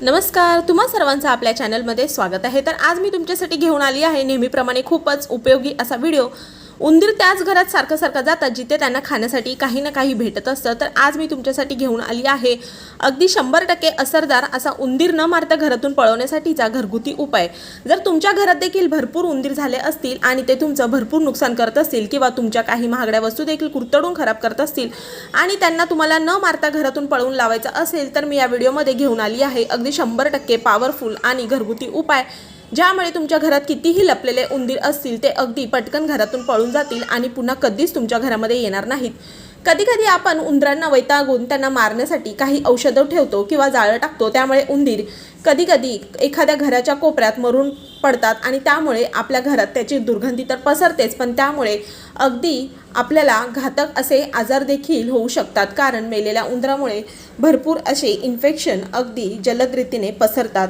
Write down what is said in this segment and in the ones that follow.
नमस्कार तुम्हा सर्वांचं आपल्या चॅनलमध्ये स्वागत आहे. तर आज मी तुमच्यासाठी घेऊन आली आहे नेहमीप्रमाणे खूपच उपयोगी असा व्हिडिओ उंदीर त्याच घरात सारखं सारखं जातात जिथे त्यांना खाण्यासाठी काही ना काही भेटत असतं. तर आज मी तुमच्यासाठी घेऊन आली आहे. अगदी शंभर टक्के असरदार असा उंदीर न मारता घरातून पळवण्यासाठीचा घरगुती उपाय. जर तुमच्या घरात देखील भरपूर उंदीर झाले असतील आणि ते तुमचं भरपूर नुकसान करत असतील किंवा तुमच्या काही महागड्या वस्तू देखील कुरतडून खराब करत असतील आणि त्यांना तुम्हाला न मारता घरातून पळवून लावायचं असेल तर मी या व्हिडिओमध्ये घेऊन आली आहे. अगदी शंभर टक्के पॉवरफुल आणि घरगुती उपाय. ज्यामुळे तुमच्या घरात कितीही लपलेले उंदीर असतील ते अगदी पटकन घरातून पळून जातील आणि पुन्हा कधीच तुमच्या घरामध्ये येणार नाहीत. कधी कधी आपण उंदरांना वैतागून त्यांना मारण्यासाठी काही औषधं ठेवतो किंवा जाळं टाकतो त्यामुळे उंदीर कधी कधी एखाद्या घराच्या कोपऱ्यात मरून पडतात आणि त्यामुळे आपल्या घरात त्याची दुर्गंधी तर पसरतेच पण त्यामुळे अगदी आपल्याला घातक असे आजार देखील होऊ शकतात. कारण मेलेल्या उंदरामुळे भरपूर असे इन्फेक्शन अगदी जलद रीतीने पसरतात.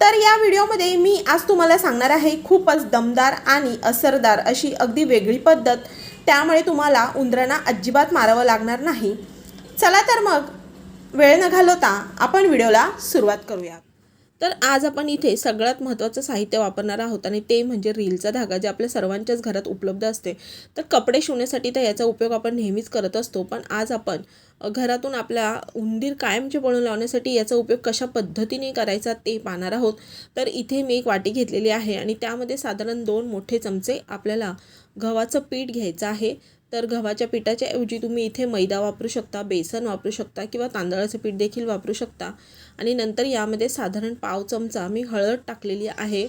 तर या व्हिडिओमध्ये मी आज तुम्हाला सांगणार आहे खूपच दमदार आणि असरदार अशी अगदी वेगळी पद्धत. त्यामुळे तुम्हाला उंदरांना अजिबात मारावं लागणार नाही. चला तर मग वेळ न घालवता आपण व्हिडिओला सुरुवात करूया. तर आज आपण इथे सगळ्यात महत्त्वाचं साहित्य वापरणार आहोत आणि ते म्हणजे रीलचा धागा जे आपल्या सर्वांच्याच घरात उपलब्ध असते. तर कपडे शिवण्यासाठी तर याचा उपयोग आपण नेहमीच करत असतो पण आज आपण घरातून आपल्या उंदीर कायमचे पळून लावण्यासाठी याचा उपयोग कशा पद्धतीने करायचा ते पाहणार आहोत. तर इथे मी एक वाटी घेतलेली आहे आणि त्यामध्ये साधारण दोन मोठे चमचे आपल्याला गव्हाचं पीठ घ्यायचं आहे. तर गव्हाच्या पिठाच्या ऐवजी तुम्ही इथे मैदा वापरू शकता बेसन वापरू शकता किंवा तांदळाचं पीठ देखील वापरू शकता. आणि नंतर यामध्ये साधारण पाव चमचा मी हळद टाकलेली आहे.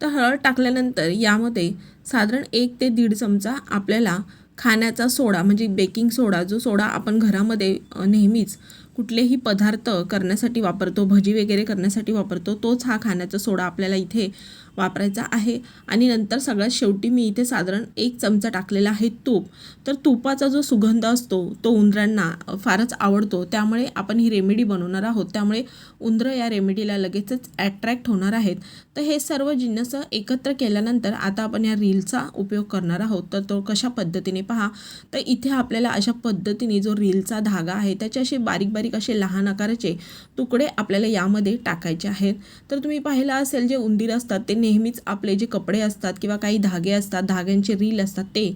तर हळद टाकल्यानंतर यामध्ये साधारण एक ते दीड चमचा आपल्याला खाण्याचा सोडा म्हणजे बेकिंग सोडा जो सोडा आपण घरामध्ये नेहमीच कुठलेही पदार्थ करण्यासाठी वापरतो भजी वगैरे करण्यासाठी वापरतो तोच हा खाण्याचा सोडा आपल्याला इथे वापरायचा आहे. आणि नंतर सगळ्यात शेवटी मी इथे साधारण एक चमचा टाकलेला आहे तूप. तर तुपाचा जो सुगंध असतो तो उंदरांना फारच आवडतो. त्यामुळे आपण ही रेमेडी बनवणार आहोत. त्यामुळे उंदरं या रेमेडीला लगेचच ॲट्रॅक्ट होणार आहेत. तर हे सर्व जिन्नस एकत्र केल्यानंतर आता आपण या रीलचा उपयोग करणार आहोत. तर तो कशा पद्धतीने पहा. तर इथे आपल्याला अशा पद्धतीने जो रीलचा धागा आहे त्याचे असे बारीक बारीक असे लहान आकाराचे तुकडे आपल्याला यामध्ये टाकायचे आहेत. तर तुम्ही पाहिलं असेल जे उंदीर असतात ते नेहमीच आपले जे कपडे असतात किंवा काही धागे असतात धाग्यांचे रील असतात ते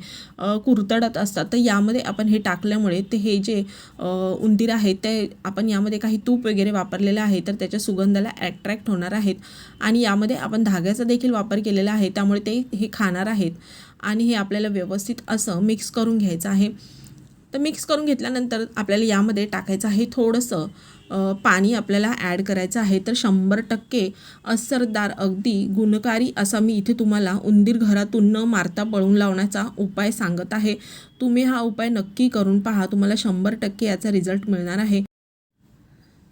कुरतडत असतात. तर यामध्ये आपण हे टाकल्यामुळे ते हे जे उंदीर आहेत ते आपण यामध्ये काही तूप वगैरे वापरलेलं आहे तर त्याच्या सुगंधाला ॲट्रॅक्ट होणार आहेत. आणि यामध्ये आपण धाग्याचा देखील वापर केलेला आहे त्यामुळे ते हे खाणार आहेत. आणि हे आपल्याला व्यवस्थित असं मिक्स करून घ्यायचं आहे. तर मिक्स करून घेतल्यानंतर आपल्याला यामध्ये टाकायचं आहे थोडंसं पाणी आपल्याला ॲड करायचं आहे. तर शंभर टक्के असरदार अगदी गुणकारी असा मी इथे तुम्हाला उंदीर घरातून न मारता पळून लावण्याचा उपाय सांगत आहे. तुम्ही हा उपाय नक्की करून पहा. तुम्हाला शंभर टक्के याचा रिझल्ट मिळणार आहे.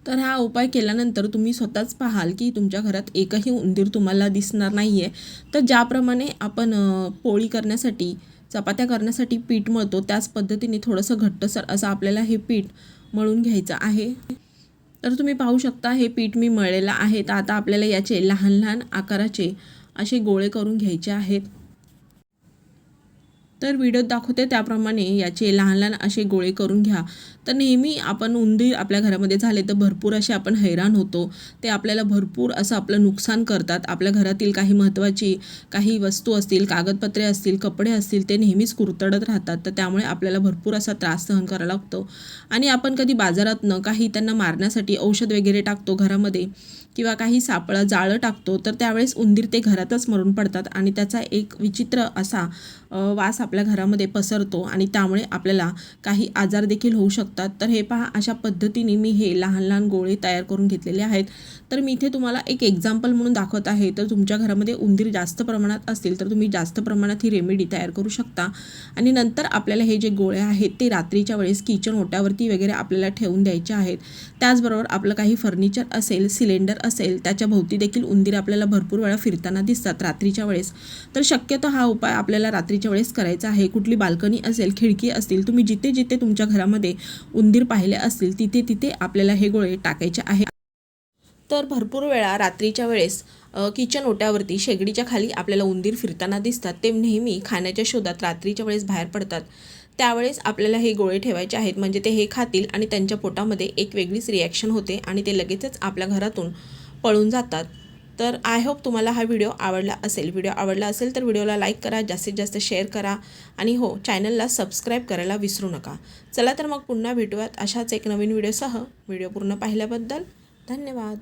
तर हा उपाय केल्यानंतर तुम्ही स्वतःच पाहाल की तुमच्या घरात एकही उंदीर तुम्हाला दिसणार नाही आहे तर ज्याप्रमाणे आपण पोळी करण्यासाठी चपात्या करण्यासाठी पीठ मळतो. त्याच पद्धतीने थोडंसं घट्टसर असं आपल्याला हे पीठ मळून घ्यायचं आहे. तर तुम्ही पाहू शकता हे पीठ मी मळलेलं आहे. तर आता आपल्याला याचे लहान लहान आकाराचे असे गोळे करून घ्यायचे आहेत. तर व्हिडिओत दाखवते त्याप्रमाणे याचे लहान लहान असे गोळे करून घ्या. तर नेहमी आपण उंदीर आपल्या घरामध्ये झाले तर भरपूर असे आपण हैराण होतो. ते आपल्याला भरपूर असं आपलं नुकसान करतात. आपल्या घरातील काही महत्त्वाची काही वस्तू असतील कागदपत्रे असतील कपडे असतील ते नेहमीच कुरतडत राहतात. तर त्यामुळे आपल्याला भरपूर असा त्रास सहन करावा लागतो. आणि आपण कधी बाजारातनं काही त्यांना मारण्यासाठी औषध वगैरे टाकतो घरामध्ये किंवा काही सापळं जाळं टाकतो तर त्यावेळेस उंदीर ते घरातच मरून पडतात. आणि त्याचा एक विचित्र असा वास आपल्या घरामध्ये पसरतो आणि त्यामुळे आपल्याला काही आजार देखील होऊ शकतात. तर हे पहा अशा पद्धतीने मी हे लहान लहान गोळे तयार करून घेतलेले आहेत. तर मी इथे तुम्हाला एक एक्झाम्पल म्हणून दाखवत आहे. तर तुमच्या घरामध्ये उंदीर जास्त प्रमाणात असतील तर तुम्ही जास्त प्रमाणात ही रेमेडी तयार करू शकता. आणि नंतर आपल्याला हे जे गोळे आहेत ते रात्रीच्या वेळेस किचन ओट्यावरती वगैरे आपल्याला ठेवून द्यायचे आहेत. त्याचबरोबर आपलं काही फर्निचर असेल सिलेंडर असेल त्याच्या भोवती देखील उंदीर आपल्याला भरपूर वेळा फिरताना दिसतात रात्रीच्या वेळेस. तर शक्यतो हा उपाय आपल्याला रात्री रात्रीच्या वेळेस करायचं आहे. कुठली बाल्कनी असेल खिडकी असतील तुम्ही जिथे जिथे तुमच्या घरामध्ये उंदीर पाहिले असतील तिथे तिथे आपल्याला हे गोळे टाकायचे आहे. तर भरपूर वेळा रात्रीच्या वेळेस किचन ओट्यावरती शेगडीच्या खाली आपल्याला उंदीर फिरताना दिसतात. ते नेहमी खाण्याच्या शोधात रात्रीच्या वेळेस बाहेर पडतात. त्यावेळेस आपल्याला हे गोळे ठेवायचे आहेत. म्हणजे ते हे खातील आणि त्यांच्या पोटामध्ये एक वेगळीच रिॲक्शन होते आणि ते लगेचच आपल्या घरातून पळून जातात. तर आय होप तुम्हाला हा व्हिडिओ आवडला असेल. व्हिडिओ आवडला असेल तर व्हिडिओला लाईक करा जास्तीत जास्त शेअर करा आणि हो चॅनलला सबस्क्राईब करायला विसरू नका. चला तर मग पुन्हा भेटूयात अशाच एक नवीन व्हिडिओसह व्हिडिओ पूर्ण पाहिल्याबद्दल धन्यवाद.